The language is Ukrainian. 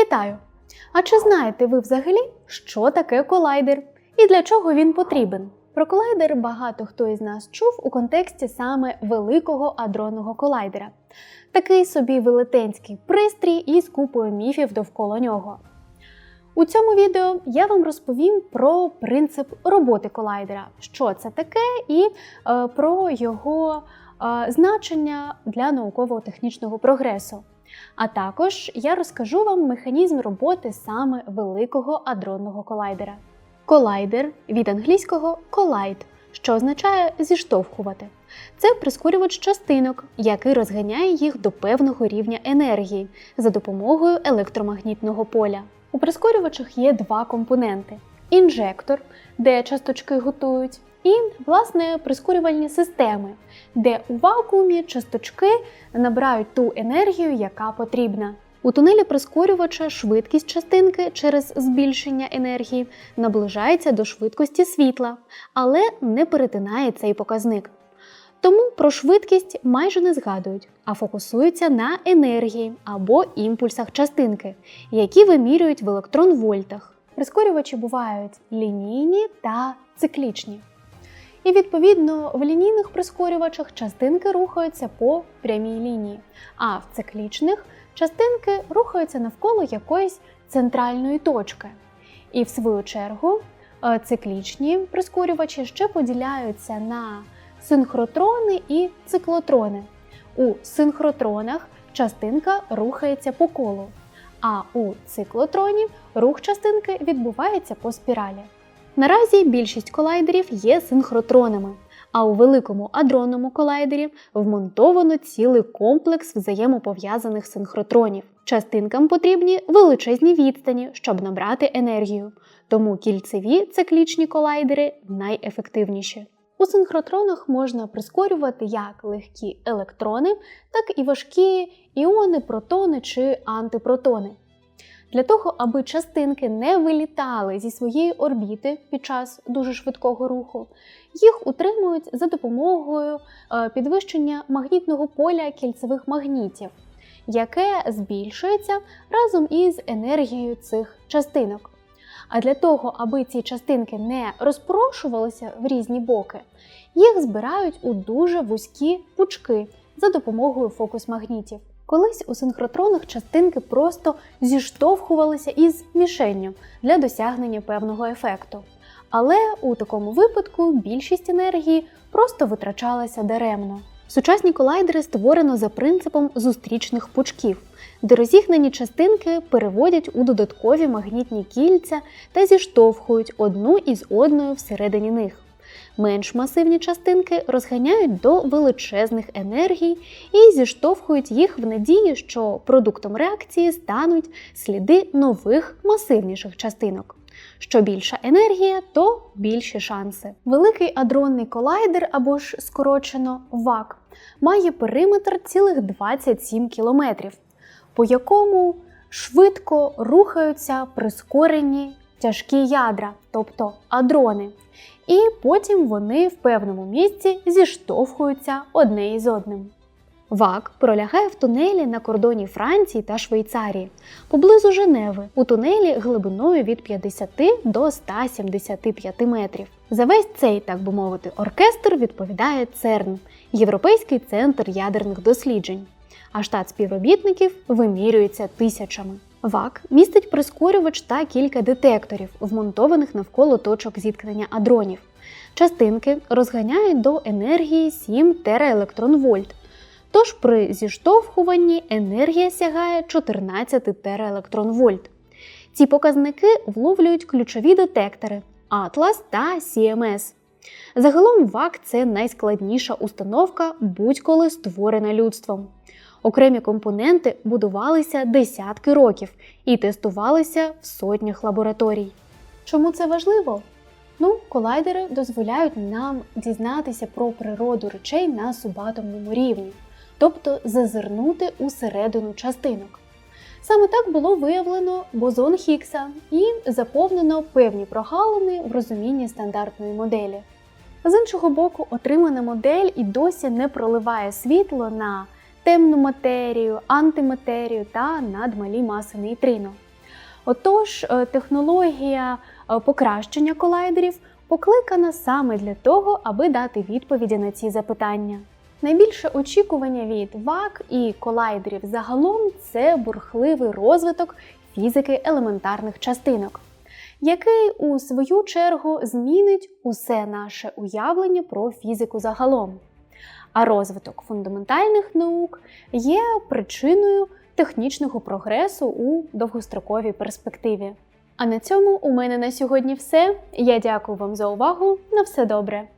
Вітаю! А чи знаєте ви взагалі, що таке колайдер і для чого він потрібен? Про колайдер багато хто із нас чув у контексті саме великого адронного колайдера. Такий собі велетенський пристрій із купою міфів довкола нього. У цьому відео я вам розповім про принцип роботи колайдера, що це таке, і е, про його е, значення для науково-технічного прогресу. А також я розкажу вам механізм роботи саме великого адронного колайдера. Колайдер від англійського collide, що означає зіштовхувати. Це прискорювач частинок, який розганяє їх до певного рівня енергії за допомогою електромагнітного поля. У прискорювачах є два компоненти: інжектор, де часточки готують, і власне прискорювальні системи, де у вакуумі часточки набирають ту енергію, яка потрібна. У тунелі прискорювача швидкість частинки через збільшення енергії наближається до швидкості світла, але не перетинає цей показник. Тому про швидкість майже не згадують, а фокусуються на енергії або імпульсах частинки, які вимірюють в електрон-вольтах. Прискорювачі бувають лінійні та циклічні. І відповідно в лінійних прискорювачах частинки рухаються по прямій лінії, а в циклічних частинки рухаються навколо якоїсь центральної точки. І в свою чергу е, циклічні прискорювачі ще поділяються на синхротрони і циклотрони. У синхротронах частинка рухається по колу, а у циклотроні рух частинки відбувається по спіралі. Наразі більшість колайдерів є синхротронами, а у великому адронному колайдері вмонтовано цілий комплекс взаємопов'язаних синхротронів. Частинкам потрібні величезні відстані, щоб набрати енергію, тому кільцеві циклічні колайдери найефективніші. У синхротронах можна прискорювати як легкі електрони, так і важкі іони, протони чи антипротони. Для того, аби частинки не вилітали зі своєї орбіти під час дуже швидкого руху, їх утримують за допомогою е, підвищення магнітного поля кільцевих магнітів, яке збільшується разом із енергією цих частинок. А для того, аби ці частинки не розпорошувалися в різні боки, їх збирають у дуже вузькі пучки за допомогою фокус-магнітів. Колись у синхротронах частинки просто зіштовхувалися із мішенню для досягнення певного ефекту. Але у такому випадку більшість енергії просто витрачалася даремно. Сучасні колайдери створено за принципом зустрічних пучків, де розігнані частинки переводять у додаткові магнітні кільця та зіштовхують одну із одною всередині них. Менш масивні частинки розганяють до величезних енергій і зіштовхують їх в надії, що продуктом реакції стануть сліди нових масивніших частинок. Що більша енергія, то більші шанси. Великий адронний колайдер або ж скорочено ВАК має периметр цілих 27 кілометрів, по якому швидко рухаються прискорені тяжкі ядра, тобто адрони. І потім вони в певному місці зіштовхуються одне із одним. ВАК пролягає в тунелі на кордоні Франції та Швейцарії, поблизу Женеви, у тунелі глибиною від 50 до 175 метрів. За весь цей, так би мовити, оркестр відповідає ЦЕРН Європейський центр ядерних досліджень, а штат співробітників вимірюється тисячами. ВАК містить прискорювач та кілька детекторів, вмонтованих навколо точок зіткнення адронів. Частинки розганяють до енергії 7 тераелектронвольт. Тож при зіштовхуванні енергія сягає 14 тераелектронвольт. Ці показники вловлюють ключові детектори Atlas та CMS. Загалом ВАК це найскладніша установка, будь-коли створена людством. Окремі компоненти будувалися десятки років і тестувалися в сотнях лабораторій. Чому це важливо? Ну, колайдери дозволяють нам дізнатися про природу речей на субатомному рівні, тобто зазирнути усередину частинок. Саме так було виявлено бозон Хіггса і заповнено певні прогалини в розумінні стандартної моделі. З іншого боку, отримана модель і досі не проливає світло на темну матерію, антиматерію та надмалі маси нейтрино. Отож, е, технологія е, покращення колайдерів покликана саме для того, аби дати відповіді на ці запитання. Найбільше очікування від ВАК і колайдерів загалом це бурхливий розвиток фізики елементарних частинок, який у свою чергу змінить усе наше уявлення про фізику загалом. А розвиток фундаментальних наук є причиною технічного прогресу у довгостроковій перспективі. А на цьому у мене на сьогодні все. Я дякую вам за увагу. На все добре!